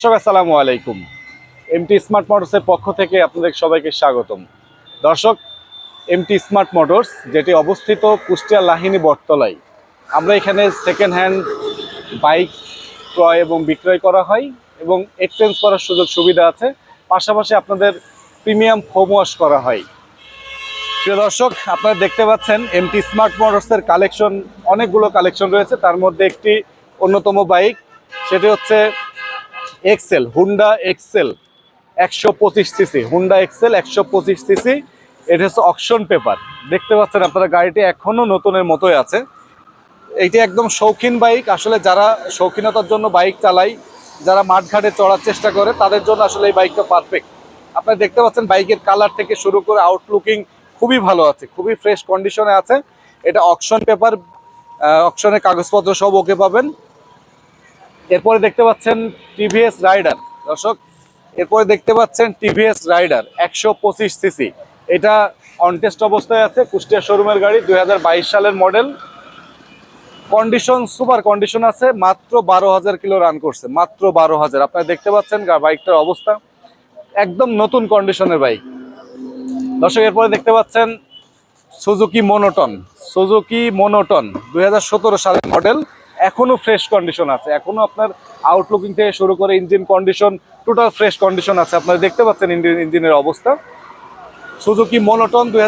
দর্শক, আসসালামু আলাইকুম। এমটি স্মার্ট মোটরসের পক্ষ থেকে আপনাদের সবাইকে স্বাগতম। দর্শক এমটি স্মার্ট মোটরস যেটি অবস্থিত কুষ্টিয়া লাহিনী বটতলায়, আমরা এখানে সেকেন্ড হ্যান্ড বাইক ক্রয় এবং বিক্রয় করা হয় এবং এক্সচেঞ্জ করার সুযোগ সুবিধা আছে। পাশাপাশি আপনাদের প্রিমিয়াম ফোম ওয়াশ করা হয়। প্রিয় দর্শক, আপনারা দেখতে পাচ্ছেন এমটি স্মার্ট মোটরসের কালেকশন অনেকগুলো কালেকশন রয়েছে। তার মধ্যে একটি অন্যতম বাইক সেটি হচ্ছে এক্সেল, হুন্ডা এক্সেল, একশো পঁচিশ সিসি, হুন্ডা এক্সেল একশো পঁচিশ সিসি। এটা হচ্ছে অকশন পেপার। দেখতে পাচ্ছেন আপনারা গাড়িটি এখনও নতুনের মতোই আছে। এইটি একদম শৌখিন বাইক। আসলে যারা শৌখিনতার জন্য বাইক চালায়, যারা মাঠঘাটে চড়ার চেষ্টা করে, তাদের জন্য আসলে এই বাইকটা পারফেক্ট আপনারা দেখতে পাচ্ছেন বাইকের কালার থেকে শুরু করে আউটলুকিং খুবই ভালো আছে, খুবই ফ্রেশ কন্ডিশনে আছে। এটা অকশন পেপার অকশনের কাগজপত্র সব ওকে পাবেন। এরপরে দেখতে পাচ্ছেন টিভিএস রাইডার। দর্শক, এরপরে দেখতে পাচ্ছেন টিভিএস রাইডার, একশো পঁচিশ সিসি। এটা অনটেস্ট অবস্থায় আছে, কুষ্টিয়া শোরুমের গাড়ি, দুই হাজার বাইশ সালের মডেল কন্ডিশন সুপার কন্ডিশন আছে, মাত্র বারো হাজার কিলো রান করছে, মাত্র বারো হাজার। আপনারা দেখতে পাচ্ছেন বাইকটার অবস্থা। একদম নতুন কন্ডিশনের বাইক। দর্শক, এরপরে দেখতে পাচ্ছেন সুজুকি মোনোটন সুজুকি মোনোটন দুই হাজার সতেরো সালের মডেল এখনও ফ্রেশ কন্ডিশন আছে। এখনও আপনার আউটলুকিং থেকে শুরু করে engine condition total fresh condition আছে। আপনারা দেখতে পাচ্ছেন ইঞ্জিন- ইঞ্জিনের অবস্থা। সুজুকি মোনোটন দুই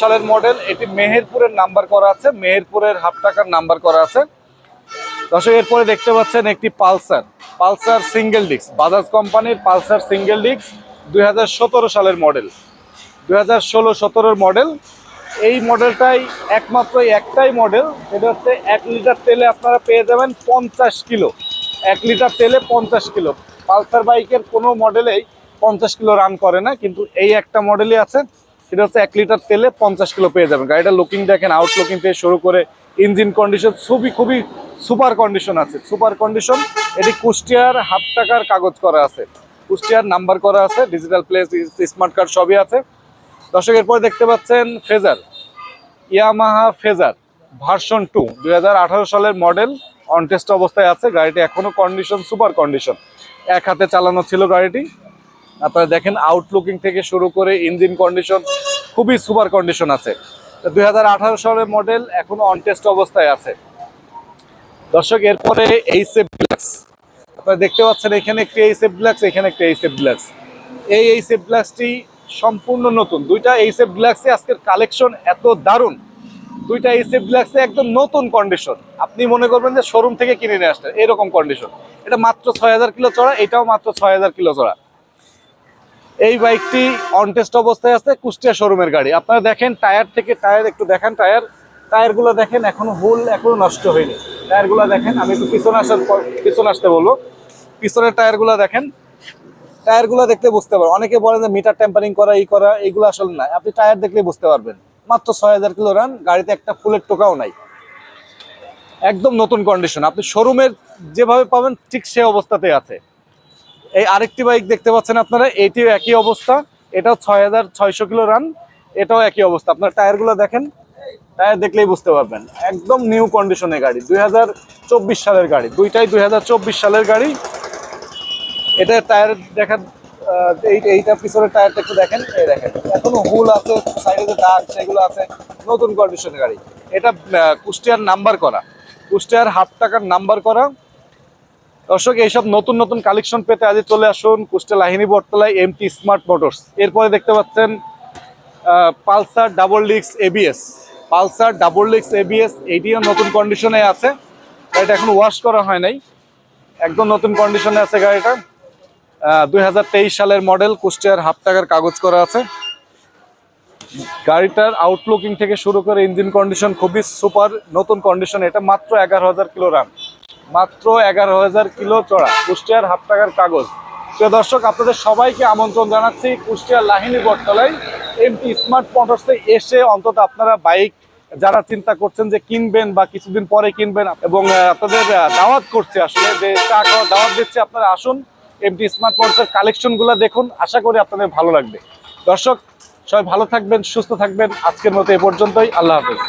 সালের মডেল এটি মেহেরপুরের নাম্বার করা আছে। মেহেরপুরের হাফ টাকার নাম্বার করা আছে। দর্শক, এরপরে দেখতে পাচ্ছেন একটি Pulsar. Pulsar single disc Bajaj কোম্পানির পালসার সিঙ্গেল ডিস্ক দুই সালের মডেল দুই হাজার ষোলো মডেল এই মডেলটাই একমাত্র একটাই মডেল। সেটা হচ্ছে এক লিটার তেলে আপনারা পেয়ে যাবেন পঞ্চাশ কিলো। এক লিটার তেলে পঞ্চাশ কিলো। পালসার বাইকের কোনো মডেলেই পঞ্চাশ কিলো রান করে না, কিন্তু এই একটা মডেলই আছে। সেটা হচ্ছে এক লিটার তেলে পঞ্চাশ কিলো পেয়ে যাবেন। গাড়িটা লুকিং দেখেন আউট লুকিং থেকে শুরু করে ইঞ্জিন কন্ডিশন খুবই খুবই সুপার কন্ডিশন আছে। সুপার কন্ডিশন এটি কুষ্টিয়ার হাফ টাকার কাগজ করা আছে। কুষ্টিয়ার নাম্বার করা আছে ডিজিটাল প্লেস স্মার্ট কার্ড সবই আছে। দর্শক, এরপর দেখতে পাচ্ছেন Fazer Yamaha Fazer version two দু হাজার আঠারো সালের মডেল, অনটেস্ট অবস্থায় আছে, গাড়িটি এখনও কন্ডিশন সুপার কন্ডিশন এক হাতে চালানো ছিল গাড়িটি। আপনারা দেখেন আউটলুকিং থেকে শুরু করে ইঞ্জিন কন্ডিশন খুবই সুপার কন্ডিশন আছে। দু হাজার আঠারো সালের মডেল এখনও অনটেস্ট অবস্থায় আছে। দর্শক, এরপরে এইসএফ ডিলাক্স আপনারা দেখতে পাচ্ছেন, এখানে একটি এইসএফ ডিলাক্স এখানে একটি এইসএফ ডিলাক্স এই এইসএফ ডিলাক্সটি সম্পূর্ণ নতুন। দুইটা এইসএফ ডিলাক্সে আজকের কালেকশন এত দারুণ। দুইটা এইসএফ ডিলাক্সে একদম নতুন কন্ডিশন আপনি মনে করবেন যে শোরুম থেকে কিনে নিয়ে আসলেন, এরকম কন্ডিশন এটা মাত্র ছয় হাজার কিলো চড়া, এটাও মাত্র ছয় হাজার কিলো চড়া। এই বাইকটি অনটেস্ট অবস্থায় আছে, কুষ্টিয়া শোরুমের গাড়ি। আপনারা দেখেন, টায়ার থেকে টায়ার, একটু দেখেন টায়ার। টায়ারগুলো দেখেন, এখনও হুল, এখনও নষ্ট হয়নি। টায়ারগুলো দেখেন, আমি একটু পিছনে আসার পিছনে আসতে বলব। পিছনের টায়ারগুলো দেখেন। টায়ারগুলো দেখলে বুঝতে পারবেন। অনেকে বলেন যে মিটার টেম্পারিং করা এই করা এইগুলো আসলে না। আপনি টায়ার দেখলে বুঝতে পারবেন। মাত্র ছয় হাজার কিলো রান গাড়িতে একটা ফুলের টোকাও নাই। একদম নতুন কন্ডিশন আপনি শোরুমের যেভাবে পাবেন, ঠিক সে অবস্থাতে আছে। এই আরেকটি বাইক দেখতে পাচ্ছেন আপনারা, এটিও একই অবস্থা। এটাও ছয় হাজার ছয়শো কিলো রান এটাও একই অবস্থা। আপনার টায়ারগুলো দেখেন, টায়ার দেখলেই বুঝতে পারবেন। একদম নিউ কন্ডিশনের গাড়ি, দুই হাজার চব্বিশ সালের গাড়ি, দুইটাই দুই হাজার চব্বিশ সালের গাড়ি। এটা টায়ার এই এইটা পিছনের টায়ারটা একটু দেখেন, এই দেখেন। এখনও হুল আছে, সাইডে যে দাগ সেগুলো আছে, নতুন কন্ডিশনের গাড়ি। এটা কুষ্টিয়ার নাম্বার করা। কুষ্টিয়ার হাফ টাকার নাম্বার করা। দর্শক, এইসব নতুন নতুন কালেকশন পেতে আজ চলে আসুন কুষ্টিয়া লাহিনী বটতলায় এমটি স্মার্ট মোটরস এরপরে দেখতে পাচ্ছেন পালসার ডাবল ডিক্স এবিএস পালসার ডাবল ডিক্স এবিএস এইটিও নতুন কন্ডিশনে আছে। গাড়িটা এখন ওয়াশ করা হয় নাই। একদম নতুন কন্ডিশনে আছে গাড়িটা। দুই হাজার তেইশ সালের মডেল কুষ্টিয়ার হাফ টাকার কাগজ করা আছে। গাড়িটার আউটলুকিং থেকে শুরু করে ইঞ্জিন কন্ডিশন খুবই সুপার নতুন কন্ডিশন এটা মাত্র এগারো হাজার কিলো রান মাত্র এগারো হাজার কিলো চড়া, কুষ্টিয়ার হাফ টাকার কাগজ। প্রিয় দর্শক, আপনাদের সবাইকে আমন্ত্রণ জানাচ্ছি কুষ্টিয়ার লাহিনী বটতলায়। এমটি স্মার্ট মোটরসে এসে অন্তত আপনারা বাইক যারা চিন্তা করছেন যে কিনবেন বা কিছুদিন পরে কিনবেন, এবং আপনাদের দাওয়াত করছে আসলে যে খাওয়ার দাওয়াত দিচ্ছে, আপনারা আসুন। এমটি স্মার্ট মোটরসের কালেকশনগুলো দেখুন, আশা করি আপনাদের ভালো লাগবে। দর্শক, সবাই ভালো থাকবেন, সুস্থ থাকবেন। আজকের মতো এ পর্যন্তই। আল্লাহ হাফেজ।